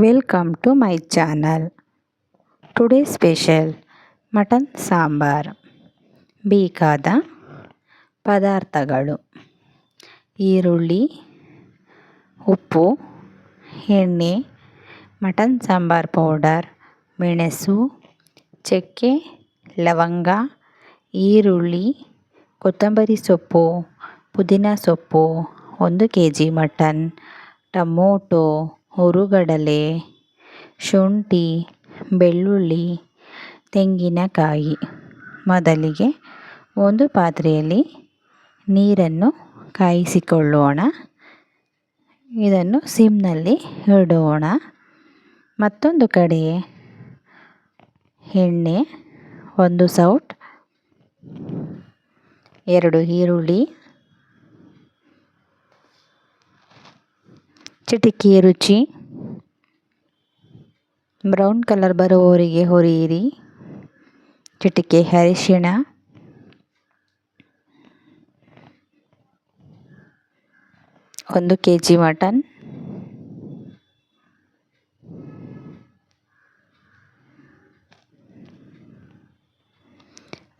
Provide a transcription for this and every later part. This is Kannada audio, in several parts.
Welcome to my channel today special mutton sambar ಬೇಕಾದ ಪದಾರ್ಥಗಳು. ಈರುಳ್ಳಿ, ಉಪ್ಪು, ಎಣ್ಣೆ, ಮಟನ್ ಸಾಂಬಾರ್ ಪೌಡರ್, ಮೆಣಸು, ಚಕ್ಕೆ, ಲವಂಗ, ಈರುಳ್ಳಿ, ಕೊತ್ತಂಬರಿ ಸೊಪ್ಪು, ಪುದೀನ ಸೊಪ್ಪು, ಒಂದು ಕೆ ಜಿ ಮಟನ್, ಟಮೋಟೊ ಹುರುಗಡಲೆ, ಶುಂಠಿ, ಬೆಳ್ಳುಳ್ಳಿ, ತೆಂಗಿನಕಾಯಿ. ಮೊದಲಿಗೆ ಒಂದು ಪಾತ್ರೆಯಲ್ಲಿ ನೀರನ್ನು ಕಾಯಿಸಿಕೊಳ್ಳೋಣ. ಇದನ್ನು ಸಿಮ್ನಲ್ಲಿ ಇಡೋಣ. ಮತ್ತೊಂದು ಕಡೆ ಎಣ್ಣೆ, ಒಂದು ಸೌಟ್, ಎರಡು ಈರುಳ್ಳಿ ಚಿಟಿಕೆ ರುಚಿ. ಬ್ರೌನ್ ಕಲರ್ ಬರುವವರಿಗೆ ಹುರಿಯಿರಿ. ಚಿಟಿಕೆ ಅರಿಶಿಣ. ಒಂದು ಕೆ ಜಿ ಮಟನ್.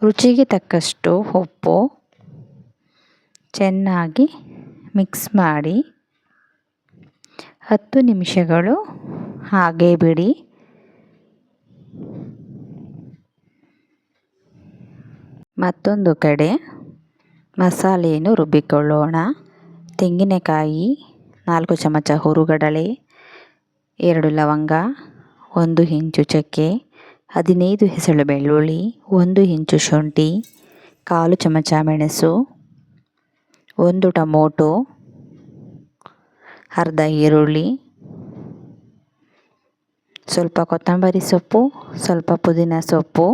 ರುಚಿಗೆ ತಕ್ಕಷ್ಟು ಉಪ್ಪು ಚೆನ್ನಾಗಿ ಮಿಕ್ಸ್ ಮಾಡಿ. ಹತ್ತು ನಿಮಿಷಗಳು. ಹಾಗೆ ಬಿಡಿ. ಮತ್ತೊಂದು ಕಡೆ ಮಸಾಲೆಯನ್ನು ರುಬ್ಬಿಕೊಳ್ಳೋಣ. ತೆಂಗಿನಕಾಯಿ, ನಾಲ್ಕು ಚಮಚ ಹುರುಗಡಲೆ, ಎರಡು ಲವಂಗ, ಒಂದು ಇಂಚು ಚಕ್ಕೆ, ಹದಿನೈದು ಹೆಸಳು ಬೆಳ್ಳುಳ್ಳಿ, ಒಂದು ಇಂಚು ಶುಂಠಿ, ಕಾಲು ಚಮಚ ಮೆಣಸು, ಒಂದು ಟೊಮೊಟೊ ಅರ್ಧ ಈರುಳ್ಳಿ, ಸ್ವಲ್ಪ ಕೊತ್ತಂಬರಿ ಸೊಪ್ಪು, ಸ್ವಲ್ಪ ಪುದೀನ ಸೊಪ್ಪು,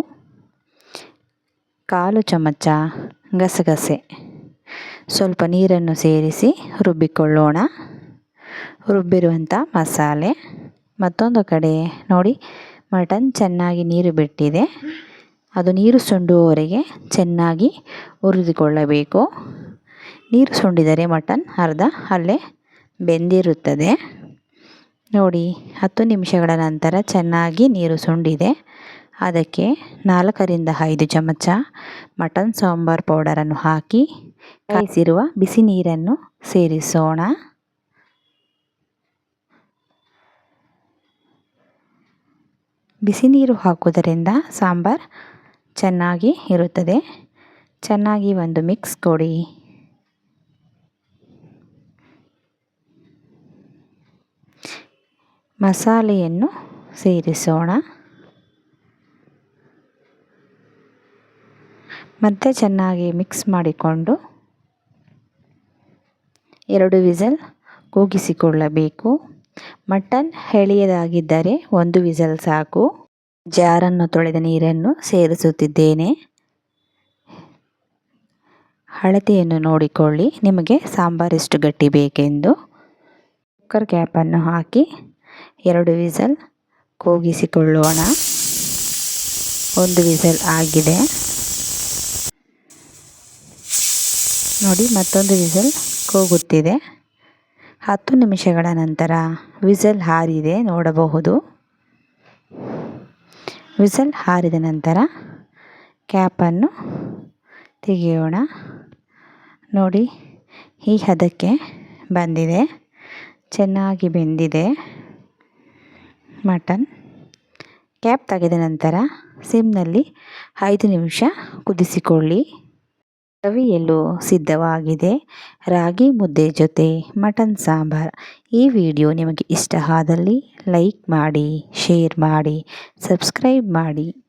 ಕಾಲು ಚಮಚ ಗಸಗಸೆ. ಸ್ವಲ್ಪ ನೀರನ್ನು ಸೇರಿಸಿ ರುಬ್ಬಿಕೊಳ್ಳೋಣ. ರುಬ್ಬಿರುವಂಥ ಮಸಾಲೆ ಮತ್ತೊಂದು ಕಡೆ ನೋಡಿ, ಮಟನ್ ಚೆನ್ನಾಗಿ ನೀರು ಬಿಟ್ಟಿದೆ. ಅದು ನೀರು ಸುಂಡುವವರೆಗೆ ಚೆನ್ನಾಗಿ ಹುರಿದುಕೊಳ್ಳಬೇಕು. ನೀರು ಸುಂಡಿದರೆ ಮಟನ್ ಅರ್ಧ ಅಲ್ಲೇ ಬೆಂದಿರುತ್ತದೆ. ನೋಡಿ, ಹತ್ತು ನಿಮಿಷಗಳ ನಂತರ ಚೆನ್ನಾಗಿ ನೀರು ಸುಂಡಿದೆ. ಅದಕ್ಕೆ ನಾಲ್ಕರಿಂದ ಐದು ಚಮಚ ಮಟನ್ ಸಾಂಬಾರ್ ಪೌಡರನ್ನು ಹಾಕಿ, ಕಾಯಿಸಿರುವ ಬಿಸಿ ನೀರನ್ನು ಸೇರಿಸೋಣ. ಬಿಸಿ ನೀರು ಹಾಕುವುದರಿಂದ ಸಾಂಬಾರ್ ಚೆನ್ನಾಗಿ ಇರುತ್ತದೆ. ಚೆನ್ನಾಗಿ ಒಂದು ಮಿಕ್ಸ್ ಕೊಡಿ. ಮಸಾಲೆಯನ್ನು ಸೇರಿಸೋಣ. ಮತ್ತೆ ಚೆನ್ನಾಗಿ ಮಿಕ್ಸ್ ಮಾಡಿಕೊಂಡು ಎರಡು ವಿಸಲ್ ಕೂಗಿಸಿಕೊಳ್ಳಬೇಕು. ಮಟನ್ ಎಳೆಯದಾಗಿದ್ದರೆ ಒಂದು ವಿಸಲ್ ಸಾಕು. ಜಾರನ್ನು ತೊಳೆದ ನೀರನ್ನು ಸೇರಿಸುತ್ತಿದ್ದೇನೆ. ಅಳತೆಯನ್ನು ನೋಡಿಕೊಳ್ಳಿ. ನಿಮಗೆ ಸಾಂಬಾರೆಷ್ಟು ಗಟ್ಟಿ ಬೇಕೆಂದು. ಕುಕ್ಕರ್ ಕ್ಯಾಪನ್ನು ಹಾಕಿ ಎರಡು ವಿಸಲ್ ಕೂಗಿಸಿಕೊಳ್ಳೋಣ. ಒಂದು ವಿಸಲ್ ಆಗಿದೆ. ನೋಡಿ, ಮತ್ತೊಂದು ವಿಸಲ್ ಕೂಗುತ್ತಿದೆ. ಹತ್ತು ನಿಮಿಷಗಳ ನಂತರ ವಿಸಲ್ ಹಾರಿದೆ ನೋಡಬಹುದು. ವಿಸಲ್ ಹಾರಿದ ನಂತರ ಕ್ಯಾಪನ್ನು ತೆಗೆಯೋಣ. ನೋಡಿ, ಈ ಹದಕ್ಕೆ ಬಂದಿದೆ. ಚೆನ್ನಾಗಿ ಬೆಂದಿದೆ. ಮಟನ್. ಕ್ಯಾಪ್ ತೆಗೆದ ನಂತರ ಸಿಮ್ನಲ್ಲಿ ಐದು ನಿಮಿಷ ಕುದಿಸಿಕೊಳ್ಳಿ. ಸವಿಯಲು ಸಿದ್ಧವಾಗಿದೆ. ರಾಗಿ ಮುದ್ದೆ ಜೊತೆ ಮಟನ್ ಸಾಂಬಾರ್. ಈ ವಿಡಿಯೋ ನಿಮಗೆ ಇಷ್ಟ ಆದಲ್ಲಿ ಲೈಕ್ ಮಾಡಿ, ಶೇರ್ ಮಾಡಿ, ಸಬ್ಸ್ಕ್ರೈಬ್ ಮಾಡಿ.